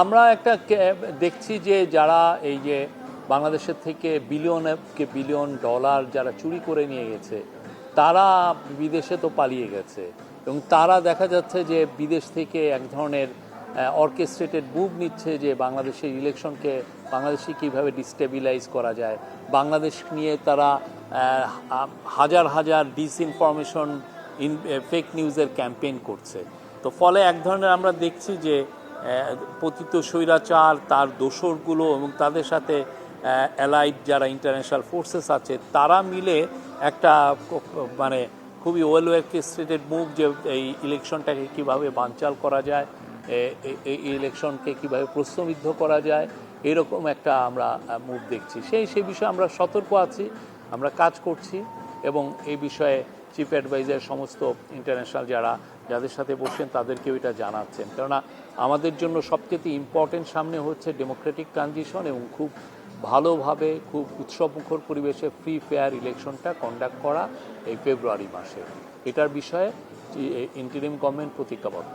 আমরা একটা দেখছি যে যারা এই যে বাংলাদেশের থেকে বিলিয়ন বিলিয়ন ডলার যারা চুরি করে নিয়ে গেছে, তারা বিদেশে তো পালিয়ে গেছে। এবং তারা দেখা যাচ্ছে যে বিদেশ থেকে এক ধরনের অর্কেস্ট্রেটেড মুভ নিচ্ছে যে বাংলাদেশের ইলেকশনকে বাংলাদেশে কীভাবে ডিস্টেবিলাইজ করা যায়। বাংলাদেশ নিয়ে তারা হাজার হাজার ডিসইনফরমেশন ইন ফেক নিউজের ক্যাম্পেইন করছে। তো ফলে এক ধরনের আমরা দেখছি যে পতিত স্বৈরাচার, তার দোসরগুলো এবং তাদের সাথে অ্যালাইড যারা ইন্টারন্যাশনাল ফোর্সেস আছে, তারা মিলে একটা মানে খুবই ওয়েল ওয়েস্টেড মুভ যে এই ইলেকশনটাকে কীভাবে বানচাল করা যায় এই ইলেকশনকে কীভাবে প্রশ্নবিদ্ধ করা যায়, এরকম একটা আমরা মুভ দেখছি। সেই সেই বিষয়ে আমরা সতর্ক আছি, আমরা কাজ করছি। এবং এই বিষয়ে চিফ অ্যাডভাইজার সমস্ত ইন্টারন্যাশনাল যারা যাদের সাথে বসছেন তাদেরকেও এটা জানাচ্ছেন। কেননা আমাদের জন্য সবচেয়ে ইম্পর্টেন্ট সামনে হচ্ছে ডেমোক্রেটিক ট্রানজিশন এবং খুব ভালোভাবে, খুব উৎসবমুখর পরিবেশে ফ্রি ফেয়ার ইলেকশনটা কন্ডাক্ট করা এই ফেব্রুয়ারি মাসে। এটার বিষয়ে ইন্টারিম গভর্নমেন্ট প্রতিজ্ঞাবদ্ধ।